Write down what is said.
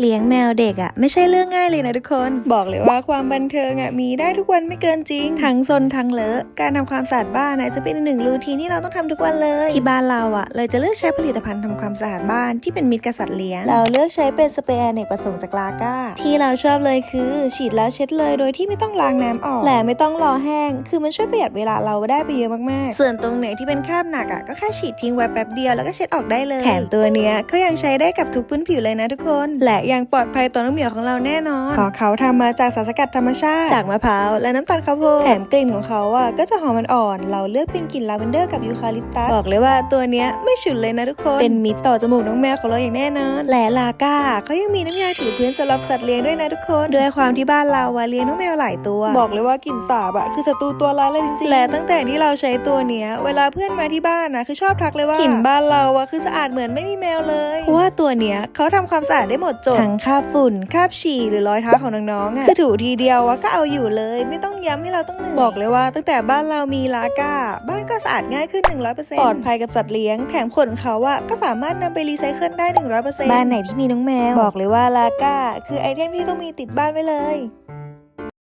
เลี้ยงแมวเด็กอะไม่ใช่เรื่องง่ายเลยนะทุกคน บอกเลยว่าความบันเทิงอะมีได้ทุกวันไม่เกินจริง ทั้งซนทั้งเลอะการทำความสะอาดบ้านอะจะเป็นหนึ่งรูทีนที่เราต้องทำทุกวันเลยที่บ้านเราอะเลยจะเลือกใช้ผลิตภัณฑ์ทำความสะอาดบ้านที่เป็นมิตรกับสัตว์เลี้ยง เราเลือกใช้เป็นสเปรย์อเนกประสงค์จากลาก้า ที่เราชอบเลยคือ ฉีดแล้วเช็ดเลยโดยที่ไม่ต้องล้างน้ำออกและไม่ต้องรอแห้ง คือมันช่วยประหยัดเวลาเราได้ไปเยอะมากๆ ส่วนตรงไหนที่เป็นคราบหนักอะก็แค่ฉีดทิ้งไว้แป๊บเดียวแล้วก็เช็ดออกได้เลยแถมตัวเนี้ยเขายังใช้ได้กับทุกพื้นผิวเลยนะทุกคนและยังปลอดภัยต่อน้องเหมียวของเราแน่นอนเพราะเขาทำมาจากสารสกัดธรรมชาติ จากมะพร้าวและน้ำตาลข้าวโพดแถมกลิ่นของเขาอะก็จะหอมอ่อนๆเราเลือกเป็นกลิ่นลาเวนเดอร์กับยูคาลิปตัสบอกเลยว่าตัวเนี้ยไม่ฉุนเลยนะทุกคนเป็นมิตรต่อจมูกน้องแมวของเราอย่างแน่นอนและลาก้าเขายังมีน้ำยาถูพื้นสำหรับสัตว์เลี้ยงด้วยนะทุกคนด้วยความที่บ้านเราอะเลี้ยงน้องแมวหลายตัว บอกเลยว่ากลิ่นสาบอะคือศัตรูตัวร้ายเลยจริงๆและตั้งแต่ที่เราใช้ตัวเนี้ยเวลาเพื่อนมาที่บ้านนะคือชอบทักเลยว่ากลิ่นบ้านเราอะคือสะอาดเหมือนไม่มีแมวเลยเพราะว่าตัวเนี้ยเขาทำความสะอาดได้หมดจดทั้งคราบฝุ่นคราบฉี่หรือรอยเท้าของน้องๆอะคือถูทีเดียวว่าก็เอาอยู่เลย ไม่ต้องย้ำให้เราต้องเหนื่อยบอกเลยว่า ตั้งแต่บ้านเรามีลาก้า บ้านก็สะอาดง่ายขึ้น 100%ปลอดภัยกับสัตว์เลี้ยงแถมขนเขาอะก็สามารถนำไปรีไซเคิลได้ 100%บ้านไหนที่มีน้องแมวบอกเลยว่าลาก้า คือไอเทมที่ต้องมีติดบ้านไว้เลย